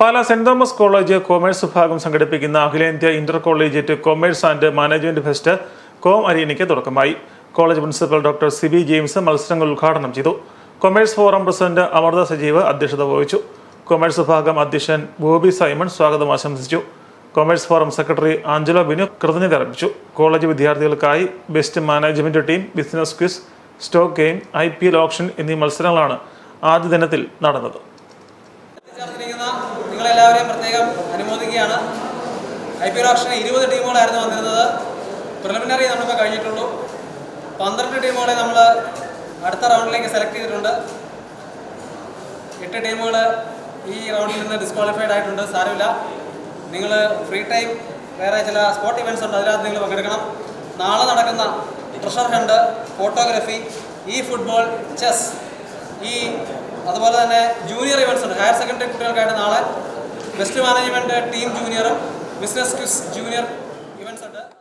Pala saint Thomas college commerce വിഭാഗം സംഘടിപ്പിക്കുന്ന അഖിലേന്ത്യാ intercollegiate commerce and management fest com അരീനയ്ക്ക് തുടക്കമായി. College principal doctor Sibi James മത്സരങ്ങൾ ഉദ്ഘാടനം ചെയ്തു. Commerce forum president Amritha Sajeev അധ്യക്ഷത വഹിച്ചു. കൊമേഴ്സ് വിഭാഗം അധ്യക്ഷൻ ബോബി സൈമൺ സ്വാഗതം ആശംസിച്ചു. Commerce forum secretary Angelo Binu കൃതജ്ഞത അർപ്പിച്ചു. കോളേജ് വിദ്യാർത്ഥികൾക്കായി best management team business quiz stock game I P L option എന്നീ മത്സരങ്ങളാണ് ആദ്യ ദിനത്തിൽ നടന്നത്. നിങ്ങളെല്ലാവരെയും പ്രത്യേകം അനുമോദിക്കുകയാണ്. ഐ പി എൽ ഓപ്ഷന് ഇരുപത് ടീമുകളായിരുന്നു വന്നിരുന്നത്. പ്രിലിമിനറി നമ്മളിപ്പോൾ കഴിഞ്ഞിട്ടുള്ളൂ. പന്ത്രണ്ട് ടീമുകളെ നമ്മൾ അടുത്ത റൗണ്ടിലേക്ക് സെലക്ട് ചെയ്തിട്ടുണ്ട്. എട്ട് ടീമുകൾ ഈ റൗണ്ടിൽ നിന്ന് ഡിസ്ക്വാളിഫൈഡ് ആയിട്ടുണ്ട്. സാരമില്ല. നിങ്ങൾ ഫ്രീ ടൈം വേറെ ചില സ്പോർട്ട് ഇവന്റ്സ് ഉണ്ട്. അതിനകത്ത് നിങ്ങൾ പങ്കെടുക്കണം. നാളെ നടക്കുന്ന ട്രഷർ ഹണ്ട് ഫോട്ടോഗ്രാഫി ഈ ഫുട്ബോൾ ചെസ് ഈ അതുപോലെ തന്നെ ജൂനിയർ ഇവന്റ്സ് ഉണ്ട്. ഹയർ സെക്കൻഡറി കുട്ടികൾക്കായിട്ട് നാളെ best management team junior business quiz junior